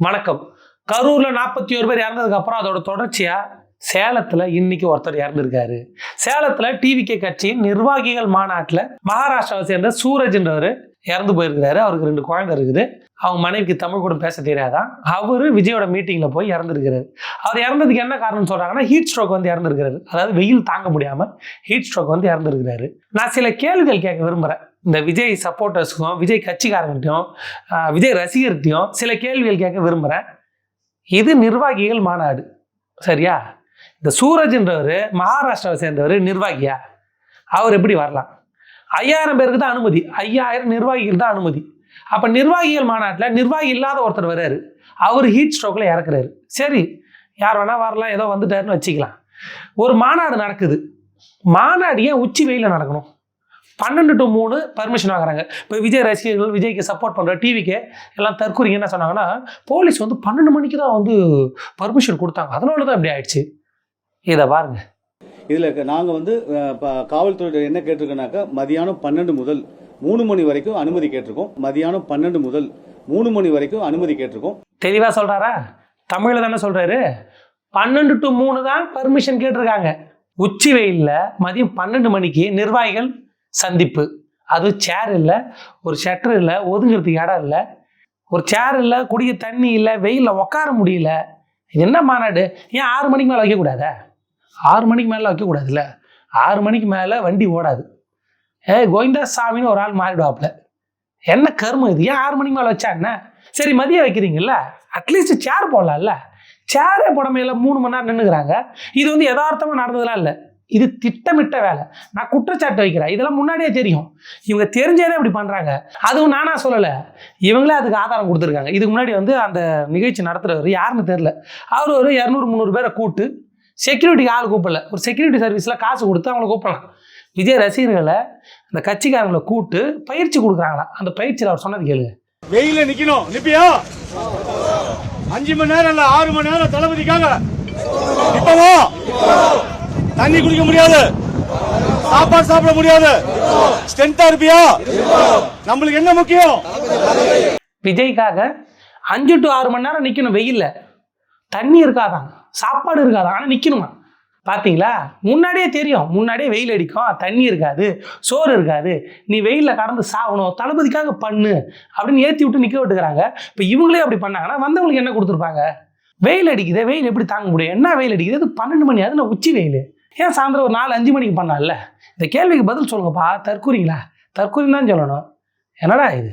வணக்கம். கரூர்ல நாற்பத்தி ஒரு பேர் இறந்ததுக்கு அப்புறம் அதோட தொடர்ச்சியா சேலத்துல இன்னைக்கு ஒருத்தர் இறந்திருக்காரு. சேலத்துல டிவிகே கட்சியின் நிர்வாகிகள் மாநாட்டில் மகாராஷ்டிராவை சேர்ந்த சூரஜ்ன்றவர் இறந்து போயிருக்கிறாரு. அவருக்கு ரெண்டு குழந்தை இருக்குது. அவங்க மனைவிக்கு தமிழ் கூட பேச தெரியாதான் அவரு விஜயோட மீட்டிங்ல போய் இறந்துருக்கிறாரு. அவர் இறந்ததுக்கு என்ன காரணம் சொல்றாங்கன்னா ஹீட் ஸ்ட்ரோக் வந்து இறந்துருக்கிறாரு. அதாவது வெயில் தாங்க முடியாம ஹீட் ஸ்ட்ரோக் வந்து இறந்துருக்கிறாரு. நான் சில கேள்விகள் கேட்க விரும்புறேன். இந்த விஜய் சப்போர்ட்டர்ஸுக்கும் விஜய் கட்சிக்காரங்கள்ட்டையும் விஜய் ரசிகர்கிட்டையும் சில கேள்விகள் கேட்க விரும்புகிறேன் இது நிர்வாகிகள் மாநாடு சரியா? இந்த சூரஜ்ன்றவர் மகாராஷ்டிராவை சேர்ந்தவர் நிர்வாகியா? அவர் எப்படி வரலாம்? ஐயாயிரம் பேருக்கு தான் அனுமதி ஐயாயிரம் நிர்வாகிகள் தான் அனுமதி. அப்போ நிர்வாகிகள் மாநாட்டில் நிர்வாகி இல்லாத ஒருத்தர் வர்றாரு. அவர் ஹீட் ஸ்ட்ரோக்கில் இறக்குறாரு. சரி யார் வேணால் வரலாம் ஏதோ வந்துட்டாருன்னு வச்சுக்கலாம். ஒரு மாநாடு நடக்குது. மாநாடு ஏன் உச்சி வெயிலில் நடக்கணும்? பன்னெண்டு டு மூணு பர்மிஷன் வாங்குறாங்க இப்போ விஜய் ரசிகர்கள் விஜய்க்கு சப்போர்ட் பண்ணுற டிவிக்கு எல்லாம் தற்கூரிங்க என்ன சொன்னாங்கன்னா போலீஸ் வந்து பன்னெண்டு மணிக்கு தான் வந்து பர்மிஷன் கொடுத்தாங்க. அதனால தான் இப்படி ஆயிடுச்சு. இதை பாருங்க. இதில் நாங்கள் வந்து அஹ், ப- காவல்துறை என்ன கேட்டிருக்கோம்னாக்கா மதியானம் பன்னெண்டு முதல் மூணு மணி வரைக்கும் அனுமதி கேட்டிருக்கோம். மதியானம் பன்னெண்டு முதல் மூணு மணி வரைக்கும் அனுமதி கேட்டிருக்கோம். தெளிவாக சொல்கிறாரா தமிழில் தானே சொல்கிறாரு பன்னெண்டு டு மூணு தான் பர்மிஷன் கேட்டிருக்காங்க. உச்சி வெயிலில் மதியம் பன்னெண்டு மணிக்கு நிர்வாகிகள் சந்திப்பு. அது சேர் இல்லை ஒரு ஷட்டர் இல்லை ஒதுங்கிறதுக்கு இடம் இல்லை. ஒரு சேர் இல்லை குடிக்க தண்ணி இல்லை வெயிலில் உட்கார முடியல. இது என்ன மாநாடு? ஏன் ஆறு மணிக்கு மேலே வைக்கக்கூடாதா ஆறு மணிக்கு மேலே வைக்கக்கூடாதுல்ல ஆறு மணிக்கு மேலே வண்டி ஓடாது. ஏ கோவிந்தா சாமின்னு ஒரு ஆள் மாறிடுவாப்புல. என்ன கரும இது? ஏன் ஆறு மணிக்கு மேலே வச்சா என்ன? சரி மதியம் வைக்கிறீங்கல்ல? அட்லீஸ்ட் சேர் போடலாம்ல. சேரே போடமையில எல்லாம் மூணு மணி நேரம் நின்றுக்கிறாங்க இது வந்து யதார்த்தமாக நடந்ததெல்லாம் இல்லை. இது திட்டமிட்ட வேலை. நான் குற்றச்சாட்டு வைக்கிறேன். இதெல்லாம் முன்னாடியே தெரியும். இவங்க தெரிஞ்சே தான் இப்படி பண்ணுறாங்க அதுவும் நானா சொல்லலை. இவங்களே அதுக்கு ஆதாரம் கொடுத்துருக்காங்க. இதுக்கு முன்னாடி வந்து அந்த நிகழ்ச்சி நடத்துகிறவர் யாருன்னு தெரில அவர் ஒரு இரநூறு முந்நூறு பேரை கூப்பிட்டு செக்யூரிட்டிக்கு ஆள் கூப்பிடல. ஒரு செக்யூரிட்டி சர்வீஸில் காசு கொடுத்து அவங்கள கூப்பிடலாம். விஜய் ரசிகர்களை அந்த கட்சிக்காரங்களை கூப்பிட்டு பயிற்சி கொடுக்குறாங்களாம் அந்த பயிற்சியில் அவர் சொன்னது கேளுங்க. வெயில நிக்கணும். நிப்பியா? அஞ்சு மணி நேரம் இல்ல ஆறு மணி நேரம் தளபதிக்காக. நிப்பவா? தண்ணி குடிக்க முடியாது. சாப்பாடு சாப்பிட முடியாது. ஸ்ட்ரென்த்தா இருப்பியா? நம்மளுக்கு என்ன முக்கியம்? விஜய்க்காக அஞ்சு டு ஆறு மணி நேரம் நிற்கணும் வெயிலில். தண்ணி இருக்காதான். சாப்பாடு இருக்காதான். ஆனால் நிற்கணுமா பார்த்தீங்களா முன்னாடியே தெரியும். முன்னாடியே வெயில் அடிக்கும். தண்ணி இருக்காது. சோறு இருக்காது. நீ வெயிலில் கறந்து சாகணும். தளபதிக்காக பண்ணு. அப்படின்னு ஏற்றி விட்டு நிற்க விட்டுக்கிறாங்க. இப்போ இவங்களே அப்படி பண்ணாங்கன்னா வந்தவங்களுக்கு என்ன கொடுத்துருப்பாங்க? வெயில் அடிக்குது. வெயில் எப்படி தாங்க முடியும்? என்ன வெயில் அடிக்குது? அது பன்னெண்டு மணி அது நான் உச்சி வெயில்? ஏன் சாயந்தரம் ஒரு நாலு அஞ்சு மணிக்கு பண்ணலாம்ல இந்த கேள்விக்கு பதில் சொல்லுங்கப்பா. தற்கூறிங்களா? தற்கூரி தான் சொல்லணும். என்னடா இது?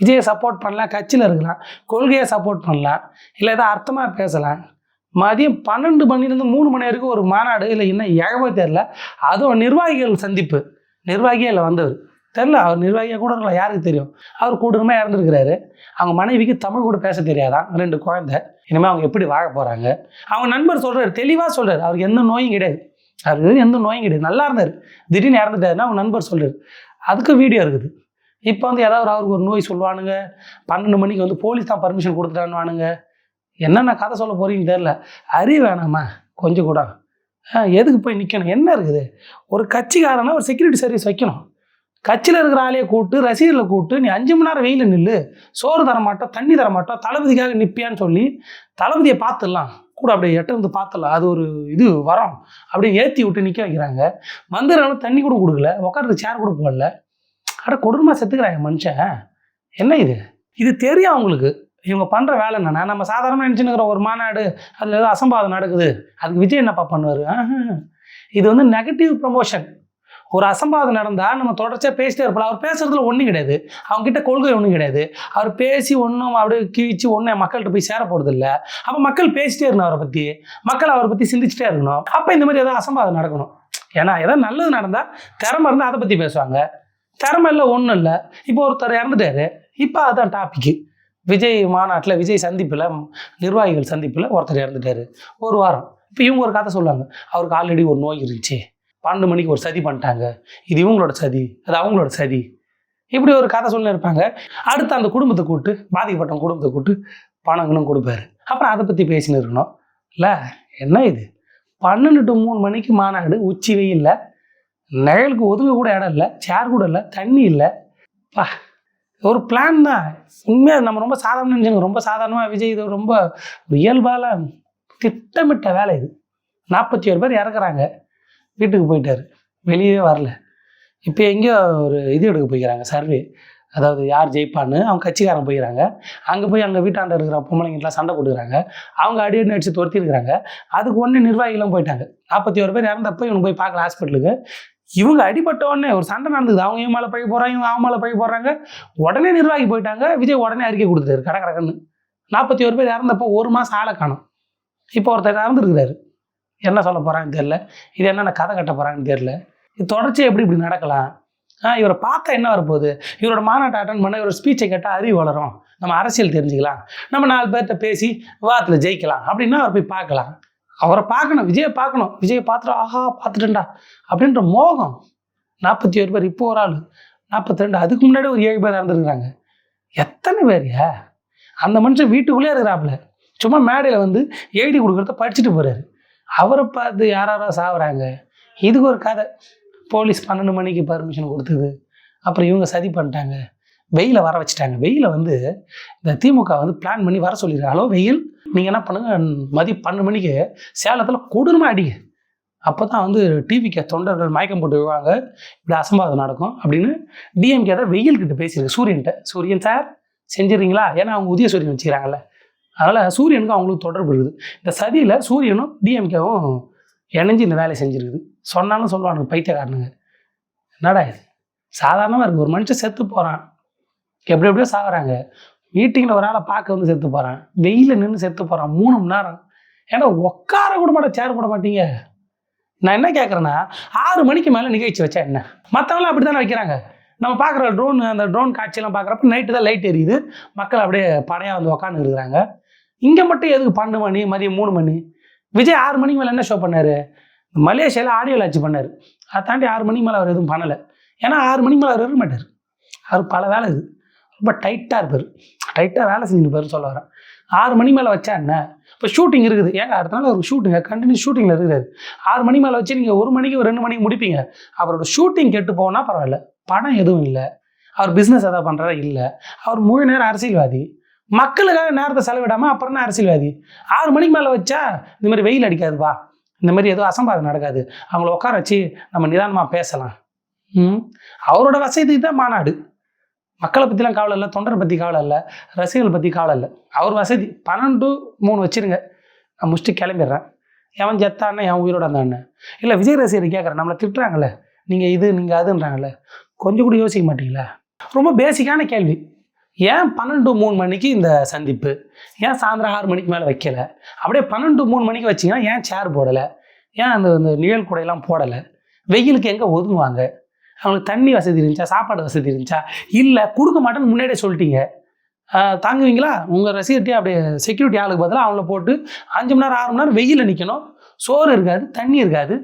விஜயை சப்போர்ட் பண்ணலாம் கட்சியில் இருக்கலாம் கொள்கையை சப்போர்ட் பண்ணலாம் இல்லை ஏதோ அர்த்தமாக பேசலாம். மதியம் பன்னெண்டு மணிலேருந்து மூணு மணி வரைக்கும் ஒரு மாநாடு இல்லை இன்னும் ஏகவே தெரில அதுவும் நிர்வாகிகள் சந்திப்பு. நிர்வாகியே இல்லை வந்தவர். தெரில அவர் நிர்வாகியாக கூட இருக்கலாம் யாருக்கு தெரியும்? அவர் கூடுதலமாக இறந்துருக்கிறாரு. அவங்க மனைவிக்கு தமிழ் கூட பேச தெரியாதான் ரெண்டு குழந்தை. இனிமேல் அவங்க எப்படி வாழ போகிறாங்க அவங்க நண்பர் சொல்கிறார் தெளிவாக சொல்கிறார் அவருக்கு எந்த நோயும் கிடையாது. அது எந்த நோயும் கிடையாது. நல்லா இருந்தார். திடீர்னு இறந்துட்டாருன்னா அவங்க நண்பர் சொல்கிறார் அதுக்கு வீடியோ இருக்குது. இப்போ வந்து ஏதாவது அவருக்கு ஒரு நோய் சொல்லுவானுங்க. பன்னெண்டு மணிக்கு வந்து போலீஸ் தான் பர்மிஷன் கொடுத்துட்டான்னு என்னென்ன கதை சொல்ல போறீங்கன்னு தெரில அறிவு வேணாமா? கொஞ்சம் கூட. எதுக்கு போய் நிற்கணும் என்ன இருக்குது? ஒரு கட்சிக்காரனா ஒரு செக்யூரிட்டி சர்வீஸ் வைக்கணும். கட்சியில் இருக்கிற ஆளையை கூப்பிட்டு ரசிகர்களை கூப்பிட்டு நீ அஞ்சு மணி நேரம் வெயில நில்லு. சோறு தர மாட்டோம் தண்ணி தரமாட்டோம் தளபதிக்காக நிற்பியான்னு சொல்லி தளபதியை பார்த்துடலாம். கூட அப்படியே எட்ட வந்து அது ஒரு இது வரோம். அப்படியே ஏற்றி விட்டு நிற்க வைக்கிறாங்க. வந்துடுறாலும் தண்ணி கூட கொடுக்கல. உட்காந்து சேர் கூட போடல. அட கொடூரமாக செத்துக்கிறாங்க மனுஷன். என்ன இது? இது தெரியும் அவங்களுக்கு இவங்க பண்ணுற வேலை என்னன்னா நம்ம சாதாரணமாக நினச்சினுக்கிற ஒரு மாநாடு அதில் ஏதோ அசம்பாதம் நடக்குது. அதுக்கு விஜய் என்னப்பா பண்ணுவார்? இது வந்து நெகட்டிவ் ப்ரமோஷன் ஒரு அசம்பாதம் நடந்தால் நம்ம தொடர்ச்சியாக பேசிட்டே இருப்போம் அவர் பேசுறதுல ஒன்றும் கிடையாது. அவங்ககிட்ட கொள்கை ஒன்றும் கிடையாது. அவர் பேசி ஒன்றும் அப்படியே கிழிச்சு ஒன்றும் மக்கள்கிட்ட போய் சேர போகிறதில்ல அப்போ மக்கள் பேசிட்டே இருக்கணும் அவரை பற்றி மக்கள் அவரை பற்றி சிந்திச்சுட்டே இருக்கணும். அப்போ இந்த மாதிரி ஏதாவது அசம்பாதம் நடக்கணும். ஏன்னா ஏதாவது நல்லது நடந்தால் திறமை இருந்தால் அதை பற்றி பேசுவாங்க. திறமை இல்லை ஒன்றும் இல்லை. இப்போ ஒருத்தர் இறந்துட்டாரு. இப்போ அதுதான் டாபிக்கு விஜய் மாநாட்டில் விஜய் சந்திப்பில் நிர்வாகிகள் சந்திப்பில் ஒருத்தர் இறந்துட்டாரு. ஒரு வாரம். இப்போ இவங்க ஒரு கதை சொல்லுவாங்க. அவருக்கு ஆல்ரெடி ஒரு நோய் இருந்துச்சு. பன்னெண்டு மணிக்கு ஒரு சதி பண்ணிட்டாங்க. இது இவங்களோட சதி அது அவங்களோட சதி. இப்படி ஒரு கதை சொல்லி இருப்பாங்க. அடுத்து அந்த குடும்பத்தை கூப்பிட்டு பாதிக்கப்பட்ட குடும்பத்தை கூப்பிட்டு பணம் கிணம் கொடுப்பாரு. அப்புறம் அதை பற்றி பேசின்னு இருக்கணும். இல்லை என்ன இது? பன்னெண்டு டு மூணு மணிக்கு மாநாடு உச்சி வெயில்ல நிழலுக்கு ஒதுங்க கூட இடம் இல்லை சேர் கூட இல்லை தண்ணி இல்லை. பா ஒரு பிளான் தான். உண்மையாக நம்ம ரொம்ப சாதாரண நினைச்சுங்க ரொம்ப சாதாரணமாக விஜய் இது ரொம்ப இயல்பால் இயல்பால திட்டமிட்ட வேலை இது. நாற்பத்தி ஏழு பேர் இறக்குறாங்க. வீட்டுக்கு போயிட்டார். வெளியவே வரல. இப்போ எங்கேயோ ஒரு இது எடுக்க போய்க்கிறாங்க சர்வே அதாவது யார் ஜெயிப்பான்னு அவங்க கட்சிக்காரன் போயிடறாங்க அங்கே போய் அங்கே வீட்டாண்ட இருக்கிற பொம்பளைங்கலாம் சண்டை கொடுக்குறாங்க அவங்க அடி அடி அடிச்சு துரத்திருக்கிறாங்க. அதுக்கு ஒன்று நிர்வாகிகளும் போயிட்டாங்க. நாற்பத்தி ஒரு பேர் இறந்தப்போ இவங்க போய் பார்க்கல ஹாஸ்பிட்டலுக்கு இவங்க அடிபட்ட உடனே ஒரு சண்டை நடந்தது. அவங்க இவன் மேலே பழி போகிறாங்க இவங்க அவன் மேலே பழி போடுறாங்க. உடனே நிர்வாகி போயிட்டாங்க. விஜய் உடனே அறிக்கை கொடுத்துட்டாரு கடை கடக்கன்னு நாற்பத்தி ஒரு பேர் இறந்தப்போ ஒரு மாதம் ஆளை காணும். இப்போ ஒருத்தர் இறந்துருக்கிறாரு. என்ன சொல்ல போகிறாங்கன்னு தெரில இது என்னென்ன கதை கட்ட போகிறாங்கன்னு தெரில இது தொடர்ச்சி எப்படி இப்படி நடக்கலாம்? இவரை பார்த்தா என்ன வரப்போகுது? இவரோட மாநாட்டை அட்டன் பண்ண இவரோட ஸ்பீச்சை கேட்டால் அறிவு வளரும். நம்ம அரசியல் தெரிஞ்சுக்கலாம். நம்ம நாலு பேர்கிட்ட பேசி விவாதத்தில் ஜெயிக்கலாம். அப்படின்னா அவர் போய் பார்க்கலாம். அவரை பார்க்கணும். விஜயை பார்க்கணும். விஜயை பார்த்துட்டு ஆஹா பார்த்துட்டேன்டா. அப்படின்ற மோகம். நாற்பத்தி ஏழு பேர் இப்போ ஒரு ஆள். நாற்பத்தி ரெண்டு அதுக்கு முன்னாடி ஒரு ஏழு பேர் இறந்துருக்குறாங்க. எத்தனை பேர்யா அந்த மனுஷன் வீட்டுக்குள்ளே இருக்கிறாப்புல. சும்மா மேடையில் வந்து எழுதி கொடுக்குறத படிச்சுட்டு போகிறாரு அவரை பார்த்து யாராரோ சாவுறாங்க. இதுக்கு ஒரு கதை. போலீஸ் பன்னெண்டு மணிக்கு பர்மிஷன் கொடுத்தது. அப்புறம் இவங்க சதி பண்ணிட்டாங்க. வெயில வர வச்சுட்டாங்க. வெயில வந்து இந்த திமுக வந்து பிளான் பண்ணி வர சொல்லிடுறாங்க ஹலோ வெயில். நீங்கள் என்ன பண்ணுங்க? மதியம் பன்னெண்டு மணிக்கு சேலத்தில் கொடூரமாக அடிங்க. அப்போ தான் வந்து டிவிக்கு தொண்டர்கள் மயக்கம் போட்டு விழுவாங்க. இப்படி அசம்பாவிதம் நடக்கும் அப்படின்னு டிஎம்கே தான் வெயில்கிட்ட பேசியிருக்கு. சூரியன்கிட்ட. சூரியன் சார் செஞ்சிடுறீங்களா? ஏன்னா அவங்க உதய சூரியன் வச்சுக்கிறாங்கல்ல. அதனால் சூரியனுக்கும் அவங்களுக்கு தொடர்பு இருக்குது. இந்த சதியில் சூரியனும் டிஎம்கேவும் இணைஞ்சு இந்த வேலையை செஞ்சுருக்குது. சொன்னாலும் சொல்லுவானுங்க பைத்தியக்காரனுங்க. என்னடா இது? சாதாரணமாக இருக்குது ஒரு மனுஷன் செத்து போகிறான் எப்படி எப்படியோ சாகுறாங்க. மீட்டிங்கில் ஒரு ஆளை பார்க்க வந்து செத்து போகிறான் வெயிலில் நின்று செத்து போகிறான் மூணு மணி நேரம். ஏன்னா உட்கார கூட மாட்ட சேர் போட மாட்டீங்க? நான் என்ன கேட்குறேன்னா ஆறு மணிக்கு மேலே நிகழ்ச்சி வச்சா என்ன? மற்றவங்களாம் அப்படி தானே வைக்கிறாங்க. நம்ம பார்க்குற ட்ரோன் அந்த ட்ரோன் காட்சியெல்லாம் பார்க்குறப்ப நைட்டு தான் லைட் எரியுது. மக்கள் அப்படியே படையாக வந்து உக்காந்து இருக்கிறாங்க இங்கே மட்டும் எதுக்கு பன்னெண்டு மணி மதியம் மூணு மணி? விஜய் ஆறு மணிக்கு மேலே என்ன ஷோ பண்ணார்? மலேசியாவில் ஆடியோ லாட்ச் பண்ணார். அதை தாண்டி ஆறு மணிக்கு மேலே அவர் எதுவும் பண்ணலை. ஏன்னா ஆறு மணிக்கு மேலே அவர் இருக்க மாட்டார். அவர் பல வேலை இது. ரொம்ப டைட்டாக இருப்பார். டைட்டாக வேலை செஞ்சுருப்பார் சொல்ல வரேன். ஆறு மணி மேலே வச்சா என்ன? இப்போ ஷூட்டிங் இருக்குது. ஏங்க அடுத்த நாள் ஒரு ஷூட்டிங்க கண்டினியூ ஷூட்டிங்கில் இருக்கிறாரு. ஆறு மணி மேலே வச்சு நீங்கள் ஒரு மணிக்கு ஒரு ரெண்டு மணிக்கு முடிப்பீங்க. அவரோட ஷூட்டிங் கெட்டு போனால் பரவாயில்ல. படம் எதுவும் இல்லை. அவர் பிஸ்னஸ் எதாவது பண்ணுறதா இல்லை. அவர் முழு நேரம் அரசியல்வாதி. மக்களுக்காக நேரத்தை செலவிடாமல் அப்புறம் தான் அரசியல்வாதி? ஆறு மணிக்கு மேலே வச்சா இந்த மாதிரி வெயில் அடிக்காதுப்பா இந்த மாதிரி எதுவும் அசம்பாதம் நடக்காது. அவங்கள உட்கார வச்சு நம்ம நிதானமாக பேசலாம். ம்? அவரோட வசதி தான் மாநாடு. மக்களை பற்றிலாம் கவலை இல்லை தொண்டரை பற்றி கவலை இல்லை ரசிகர்கள் பற்றி கவலை இல்லை. அவர் வசதி பன்னெண்டு மூணு வச்சிருங்க. நான் முடிச்சுட்டு கிளம்பிடுறேன். எவன் செத்தானே என் உயிரோட அண்ணன் இல்லை விஜய் ரசிகர் கேட்குறேன் நம்மளை திட்டுறாங்கல்ல. நீங்கள் இது நீங்கள் அதுன்றாங்கல்ல. கொஞ்சம் கூட யோசிக்க மாட்டீங்களா? ரொம்ப பேசிக்கான கேள்வி. ஏன் பன்னெண்டு மூணு மணிக்கு இந்த சந்திப்பு? ஏன் சாயந்தரம் ஆறு மணிக்கு மேலே வைக்கல? அப்படியே பன்னெண்டு மூணு மணிக்கு வச்சிங்கன்னா ஏன் சேர் போடலை? ஏன் அந்த இந்த நிழல் கூடையெல்லாம் போடலை? வெயிலுக்கு எங்கே ஒதுங்குவாங்க? அவங்களுக்கு தண்ணி வசதி இருந்துச்சா? சாப்பாடு வசதி இருந்துச்சா? இல்லை கொடுக்க மாட்டேன்னு முன்னாடியே சொல்லிட்டீங்க. தாங்குவீங்களா? உங்கள் ரசிகர்ட்டே அப்படியே செக்யூரிட்டி ஆளுக்கு பதிலாக அவங்கள போட்டு அஞ்சு மணி நேரம் ஆறு மணி நேரம் வெயிலில் நிற்கணும் சோறு இருக்காது தண்ணி இருக்காது.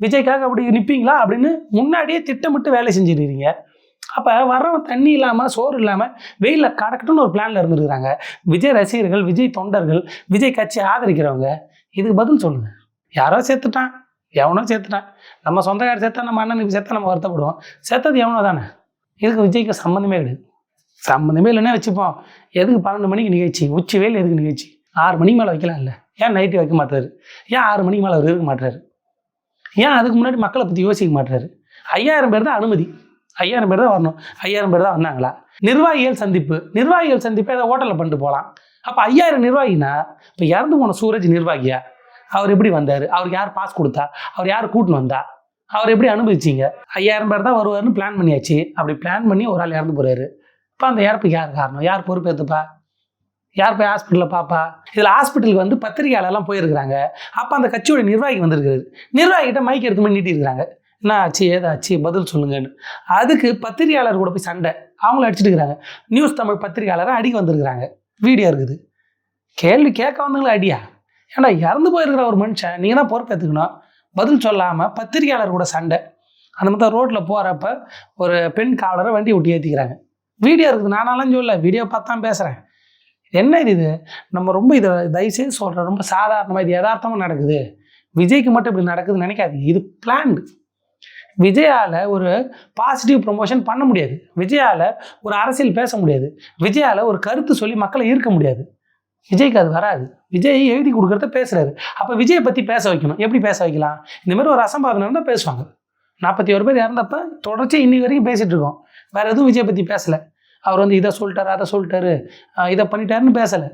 விஜய்க்காக அப்படி நிற்பீங்களா அப்படின்னு முன்னாடியே திட்டமிட்டு வேலை செஞ்சிருக்கிறீங்க அப்போ வர்றவன் தண்ணி இல்லாமல் சோறு இல்லாமல் வெயிலில் கடக்கட்டும்னு ஒரு பிளானில் இருந்துருக்குறாங்க. விஜய் ரசிகர்கள் விஜய் தொண்டர்கள் விஜய் கட்சி ஆதரிக்கிறவங்க இதுக்கு பதில் சொல்லுங்கள் யாரோ சேர்த்துட்டான். எவனோ சேர்த்துட்டான். நம்ம சொந்தக்காரர் சேர்த்தா நம்ம அண்ணனுக்கு சேர்த்தா நம்ம வருத்தப்படுவோம். சேர்த்தது எவனோ தானே? இதுக்கு விஜய்க்கு சம்மந்தமே கிடையாது. சம்மந்தமே இல்லைன்னா வச்சுப்போம். எதுக்கு பன்னெண்டு மணிக்கு நிகழ்ச்சி? உச்சி வேல் எதுக்கு நிகழ்ச்சி? ஆறு மணிக்கு மேலே வைக்கலாம் இல்லை ஏன் நைட்டு வைக்க மாட்டாரு? ஏன் ஆறு மணிக்கு மேலே அவர் இருக்க மாட்டாரு? ஏன் அதுக்கு முன்னாடி மக்களை பற்றி யோசிக்க மாட்டாரு? ஐயாயிரம் பேர் தான் அனுமதி. ஐயாயிரம் பேர் தான் வரணும். ஐயாயிரம் பேர் தான் வந்தாங்களா? நிர்வாகிகள் சந்திப்பு. நிர்வாகிகள் சந்திப்பு ஏதாவது ஹோட்டலில் பண்ணிட்டு போகலாம். அப்போ ஐயாயிரம் நிர்வாகினா இப்போ இறந்து போன சூரஜ் நிர்வாகியா? அவர் எப்படி வந்தார்? அவருக்கு யார் பாஸ் கொடுத்தா? அவர் யார் கூட்டின்னு வந்தா? அவர் எப்படி அனுபவிச்சிங்க? ஐயாயிரம் பேர் தான் வருவார்னு பிளான் பண்ணியாச்சு. அப்படி பிளான் பண்ணி ஒரு ஆள் இறந்து போகிறாரு இப்போ அந்த இறப்புக்கு யார் காரணம்? யார் பொறுப்பேற்றுப்பா யார் போய் ஹாஸ்பிட்டலில் பாப்பா? இதில் ஹாஸ்பிட்டலுக்கு வந்து பத்திரிகையாளெல்லாம் போயிருக்கிறாங்க. அப்போ அந்த கட்சியோட நிர்வாகி வந்திருக்காரு நிர்வாகிகிட்ட மைக் எடுத்து போய் நீட்டிருக்கிறாங்க என்ன ஆச்சு ஏதாச்சு பதில் சொல்லுங்கன்னு. அதுக்கு பத்திரிகையாளர் கூட போய் சண்டை. அவங்கள அடிச்சிட்டு இருக்கிறாங்க. நியூஸ் தமிழ் பத்திரிகையாளரை அடிக்க வந்திருக்கிறாங்க. வீடியோ இருக்குது. கேள்வி கேட்க வந்தவங்களா அடியா? ஏன்னா இறந்து போயிருக்கிற ஒரு மனுஷன் நீங்கள் தான் பொறுப்பேற்றுக்கணும் பதில் சொல்லாமல் பத்திரிகையாளர் கூட சண்டை. அந்த மாதிரி ரோட்டில் போகிறப்ப ஒரு பெண் காவலரை வண்டி விட்டு ஏற்றிக்கிறாங்க வீடியோ இருக்குது. நானாலாம் சொல்லல. வீடியோ பார்த்து தான் பேசுகிறேன் என்ன இது இது? நம்ம ரொம்ப இதை தயவுசெய்து சொல்கிறேன் ரொம்ப சாதாரணமாக இது யதார்த்தமாக நடக்குது. விஜய்க்கு மட்டும் இப்படி நடக்குதுன்னு நினைக்காது இது பிளான்டு விஜயால ஒரு பாசிட்டிவ் ப்ரொமோஷன் பண்ண முடியாது. விஜயால ஒரு அரசியல் பேச முடியாது. விஜயால ஒரு கருத்து சொல்லி மக்களை ஈர்க்க முடியாது. விஜய்க்கு அது வராது. விஜய் எழுதி கொடுக்குறத பேசுகிறாரு அப்போ விஜயை பற்றி பேச வைக்கணும். எப்படி பேச வைக்கலாம்? இந்த மாதிரி ஒரு அசம்பாதம் இருந்தால் பேசுவாங்க. நாற்பத்தி ஒரு பேர் இறந்தப்ப தொடர்ச்சி இன்னி வரைக்கும் பேசிகிட்டு இருக்கோம். வேறு எதுவும் விஜய் பற்றி பேசலை. அவர் வந்து இதை சொல்லிட்டாரு அதை சொல்லிட்டாரு இதை பண்ணிட்டாருன்னு பேசலை.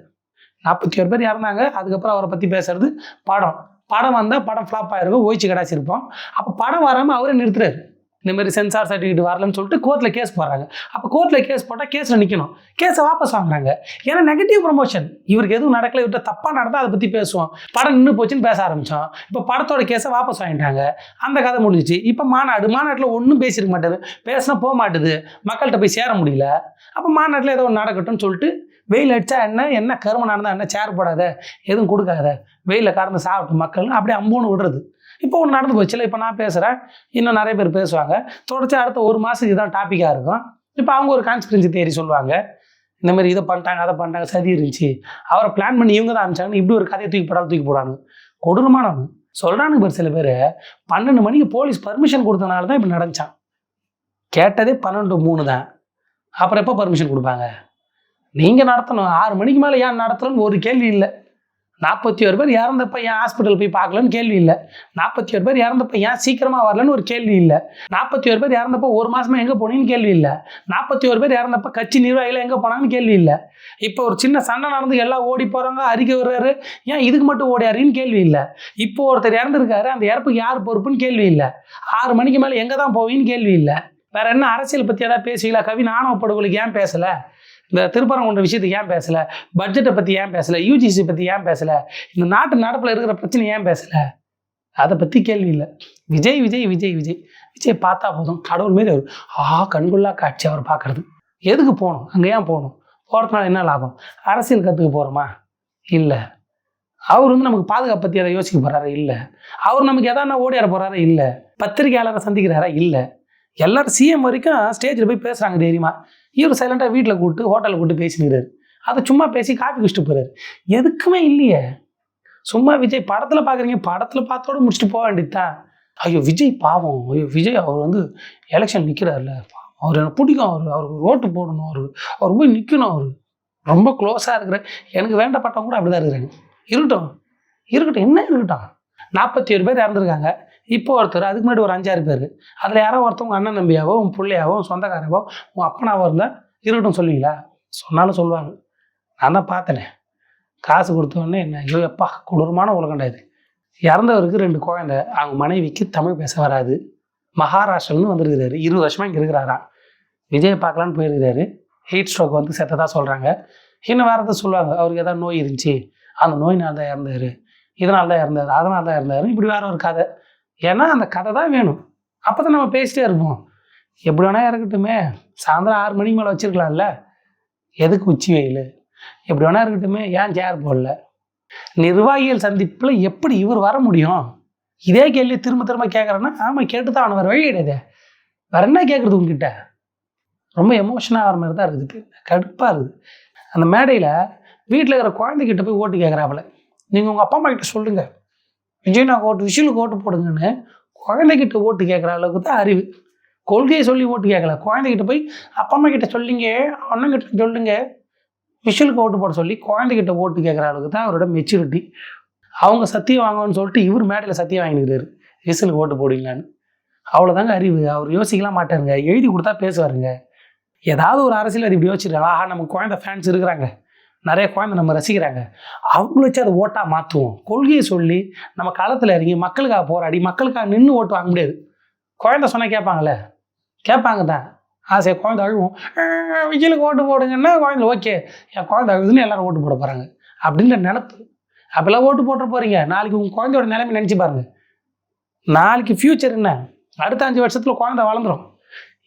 நாற்பத்தி ஒரு பேர் இறந்தாங்க. அதுக்கப்புறம் அவரை பற்றி பேசுறது பாடம். படம் வந்தால் படம் ஃப்ளாப் ஆகிருக்கும் ஓய்ச்சி கடாச்சிருப்போம் அப்போ படம் வராமல் அவரே நிறுத்துறாரு. இந்த மாதிரி சென்சார் சர்டிஃபிகேட் வரலன்னு சொல்லிட்டு கோர்ட்டில் கேஸ் போடுறாங்க. அப்போ கோர்ட்டில் கேஸ் போட்டால் கேஸில் நிற்கணும் கேஸை வாபஸ் வாங்குறாங்க. ஏன்னா நெகட்டிவ் ப்ரொமோஷன் இவருக்கு எதுவும் நடக்கல இவர்கிட்ட தப்பாக நடந்தால் அதை பற்றி பேசுவோம். படம் நின்று போச்சுன்னு பேச ஆரம்பித்தோம் இப்போ படத்தோட கேஸை வாபஸ் வாங்கிட்டாங்க. அந்த கதை முடிஞ்சிச்சு. இப்போ மாநாடு மாநாட்டில் ஒன்றும் பேசியிருக்க மாட்டாரு பேசினா போக மாட்டுது. மக்கள்கிட்ட போய் சேர முடியல. அப்போ மாநாட்டில் ஏதோ ஒன்று நடக்கட்டும்னு சொல்லிட்டு வெயில் அடித்தா என்ன? என்ன கரும நடந்தால் என்ன? சேர் போடாத. எதுவும் கொடுக்காத. வெயிலில் கடந்து சாப்பிட்டு மக்கள்னு அப்படியே அம்போன்னு விடுறது. இப்போ ஒன்று நடந்து போச்சுல இப்போ நான் பேசுகிறேன் இன்னும் நிறைய பேர் பேசுவாங்க. தொடர்ச்சி அடுத்த ஒரு மாதத்துக்கு இதுதான் டாப்பிக்காக இருக்கும். இப்போ அவங்க ஒரு கான்ஸ்பிரன்சி தேரி சொல்லுவாங்க. இந்த மாதிரி இதை பண்ணிட்டாங்க அதை பண்ணிட்டாங்க சதி இருந்துச்சு. அவரை பிளான் பண்ணி இவங்க தான் அனுப்பிச்சாங்கன்னு இப்படி ஒரு கதையை தூக்கி போடாமல் தூக்கி போடானு. கொடூரமானவங்க சொல்கிறானுங்க பேர் சில பேர். பன்னெண்டு மணிக்கு போலீஸ் பர்மிஷன் கொடுத்தனால தான் இப்படி நடந்துச்சான். கேட்டதே பன்னெண்டு மூணு தான். அப்புறம் எப்போ பர்மிஷன் கொடுப்பாங்க? நீங்கள் நடத்தணும். ஆறு மணிக்கு மேலே ஏன் நடத்தணும்னு ஒரு கேள்வி இல்லை. நாற்பத்தி ஒரு பேர் இறந்தப்ப ஏன் ஹாஸ்பிட்டல் போய் பார்க்கலன்னு கேள்வி இல்லை. நாற்பத்தி ஒரு பேர் இறந்தப்ப ஏன் சீக்கிரமாக வரலன்னு ஒரு கேள்வி இல்லை. நாற்பத்தி ஒரு பேர் இறந்தப்ப ஒரு மாதமாக எங்கே போனீங்கன்னு கேள்வி இல்லை. நாற்பத்தி ஒரு பேர் இறந்தப்ப கட்சி நிர்வாகிகள் எங்கே போனாங்கன்னு கேள்வி இல்லை. இப்போ ஒரு சின்ன சண்டை நடந்து எல்லாம் ஓடி போகிறாங்க அறிக்கை வர்றாரு. ஏன் இதுக்கு மட்டும் ஓடியாருன்னு கேள்வி இல்லை. இப்போ ஒருத்தர் இறந்துருக்காரு அந்த இறப்புக்கு யார் பொறுப்புன்னு கேள்வி இல்லை. ஆறு மணிக்கு மேலே எங்கே தான் போவீங்கன்னு கேள்வி இல்லை. வேற என்ன அரசியல் பற்றி ஏதாவது பேசுவீங்களா? கவி ஆணவ படுகொலைக்கு ஏன் பேசலை? இந்த திருப்பரங்குன்ற விஷயத்துக்கு ஏன் பேசலை? பட்ஜெட்டை பற்றி ஏன் பேசலை? யூஜிசி பற்றி ஏன் பேசலை? இந்த நாட்டு நடப்பில் இருக்கிற பிரச்சனை ஏன் பேசலை? அதை பற்றி கேள்வி இல்லை. விஜய் விஜய் விஜய் விஜய். விஜய் பார்த்தா போதும். கடவுள் மாரி அவர் ஆ கண்குள்ளா காட்சி அவர் பார்க்கறது. எதுக்கு போகணும்? அங்கே ஏன் போகணும்? போகிறதுனால என்ன லாபம்? அரசியல் கற்றுக்க போகிறோமா இல்லை. அவர் வந்து நமக்கு பாதுகாப்பு பற்றி எதை யோசிக்க போகிறாரா இல்லை. அவர் நமக்கு எதானா ஓடியார போகிறாரா இல்லை. பத்திரிகையாளரை சந்திக்கிறாரா? இல்லை. எல்லாரும் சிஎம் வரைக்கும் ஸ்டேஜில் போய் பேசுகிறாங்க தைரியமாக இவர் சைலண்டாக வீட்டில் கூப்பிட்டு ஹோட்டலில் கூப்பிட்டு பேசினுறாரு அதை சும்மா பேசி காஃபி குடிச்சிட்டு போகிறாரு எதுக்குமே இல்லையே. சும்மா விஜய் படத்தில் பார்க்குறீங்க படத்தில் பார்த்தோட முடிச்சுட்டு போக வேண்டியதுதான் ஐயோ விஜய் பாவம். ஐயோ விஜய் அவர் வந்து எலெக்ஷன் நிற்கிறார்ல அவர் எனக்கு பிடிக்கும். அவர் அவருக்கு ஓட்டு போடணும். அவர் அவர் போய் நிற்கணும் அவர். ரொம்ப க்ளோஸாக இருக்கிற எனக்கு வேண்டப்பட்டவங்க கூட அப்படி தான் இருக்கிறாங்க. இருக்கட்டும். இருக்கட்டும். என்ன இருக்கட்டும்? நாற்பத்தி ஏழு பேர் இறந்துருக்காங்க. இப்போ ஒருத்தர் அதுக்கு முன்னாடி ஒரு அஞ்சாறு பேர். அதில் யாரோ ஒருத்தவங்க அண்ணன் தம்பியாவோ உன் பிள்ளையாவோ உன் சொந்தக்காரவோ உன் அப்பனாவோ இருந்தால் இருக்கட்டும் சொல்லுவீங்களா? சொன்னாலும் சொல்லுவாங்க. நான் தான் பார்த்தேனே. காசு கொடுத்த என்ன ஐயோ எப்பா கொடூரமான உலகண்டா இது. இறந்தவருக்கு ரெண்டு குழந்தை அவங்க மனைவிக்கு தமிழ் பேச வராது. மகாராஷ்டிரன்னு வந்திருக்கிறாரு. இருபது வருஷமா இங்கே இருக்கிறாராம். விஜய் பார்க்கலான்னு போயிருக்கிறாரு. ஹீட் ஸ்ட்ரோக் வந்து செத்ததாக சொல்கிறாங்க இன்னும் வேறு எதாவது சொல்லுவாங்க. அவருக்கு ஏதாவது நோய் இருந்துச்சு. அந்த நோயினால் தான் இறந்தார். இதனால தான் இறந்தாரு. அதனால தான் இறந்தாரு இப்படி வேற ஒரு கதை. ஏன்னா அந்த கதை தான் வேணும். அப்போ தான் நம்ம பேசிட்டே இருப்போம். எப்படி வேணா இருக்கட்டுமே. சாயந்தரம் ஆறு மணிக்கு மேலே வச்சிருக்கலாம்ல. எதுக்கு உச்சி வெயில்? எப்படி வேணா இருக்கட்டுமே. ஏன் சேர் போடல? நிர்வாகிகள் சந்திப்பில் எப்படி இவர் வர முடியும்? இதே கேள்வி திரும்ப திரும்ப கேட்குறேன்னா ஆமாம் கேட்டு தான் அவனை வேறு வழி கிடையாது. வேற என்ன கேட்குறது உங்ககிட்ட ரொம்ப எமோஷனாக ஆகிற மாதிரி தான் இருக்குது. கடுப்பாக இருக்குது. அந்த மேடையில் வீட்டில் இருக்கிற குழந்தைகிட்ட போய் ஓட்டு கேட்குறாப்புல நீங்கள் உங்கள் அப்பா அம்மா கிட்ட சொல்லுங்கள் விஜய்னா ஓட்டு விஷயலுக்கு ஓட்டு போடுங்கன்னு குழந்தைகிட்ட ஓட்டு கேட்குற அளவுக்கு தான் அறிவு. கொள்கையை சொல்லி ஓட்டு கேட்கல குழந்தைகிட்ட போய் அப்பா அம்மா கிட்ட சொல்லிங்க அண்ணங்கிட்ட சொல்லுங்க. விஷலுக்கு ஓட்டு போட சொல்லி குழந்தைகிட்ட ஓட்டு கேட்குற அளவுக்கு தான் அவரோட மெச்சூரிட்டி அவங்க சத்தியம் வாங்குவோன்னு சொல்லிட்டு இவர் மேடையில் சத்தியம் வாங்கிக்கிறாரு விசிலுக்கு ஓட்டு போடுவீங்களான்னு அவ்வளோதாங்க அறிவு. அவர் யோசிக்கலாம் மாட்டாருங்க. எழுதி கொடுத்தா பேசுவாருங்க. ஏதாவது ஒரு அரசியல் அது இப்படி யோசிச்சிருக்காங்க. ஆஹா நம்ம குழந்தை ஃபேன்ஸ் இருக்கிறாங்க. நிறைய குழந்தை நம்ம ரசிக்கிறாங்க. அவங்கள வச்சு அதை ஓட்டாக மாற்றுவோம் கொள்கையை சொல்லி நம்ம களத்தில் இறங்கி மக்களுக்காக போராடி மக்களுக்காக நின்று ஓட்டு வாங்க முடியாது. குழந்தை சொன்னால் கேட்பாங்களே கேட்பாங்க தான். ஆசை குழந்தை அழுவோம். விஜயலுக்கு ஓட்டு போடுங்கன்னா குழந்தை ஓகே என் குழந்தை அழுதுன்னு எல்லாரும் ஓட்டு போட போகிறாங்க அப்படின்ற நினப்பு. அப்போல்லாம் ஓட்டு போட்டு போகிறீங்க நாளைக்கு உங்கள் குழந்தையோட நிலைமை நினச்சி பாருங்கள் நாளைக்கு ஃப்யூச்சர் என்ன? அடுத்த அஞ்சு வருஷத்தில் குழந்தை வளர்ந்துரும்.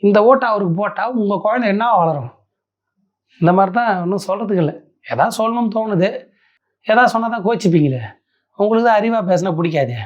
இந்த ஓட்டை அவருக்கு போட்டால் உங்கள் குழந்தை என்ன வளரும்? இந்த மாதிரி தான் ஒன்றும் சொல்கிறதுக்கு இல்லை. எதாவது சொல்லணும்னு தோணுது. எதாவது சொன்னால் தான் கோச்சிப்பீங்களே. உங்களுக்கு தான் அறிவாக பேசினா பிடிக்காதே.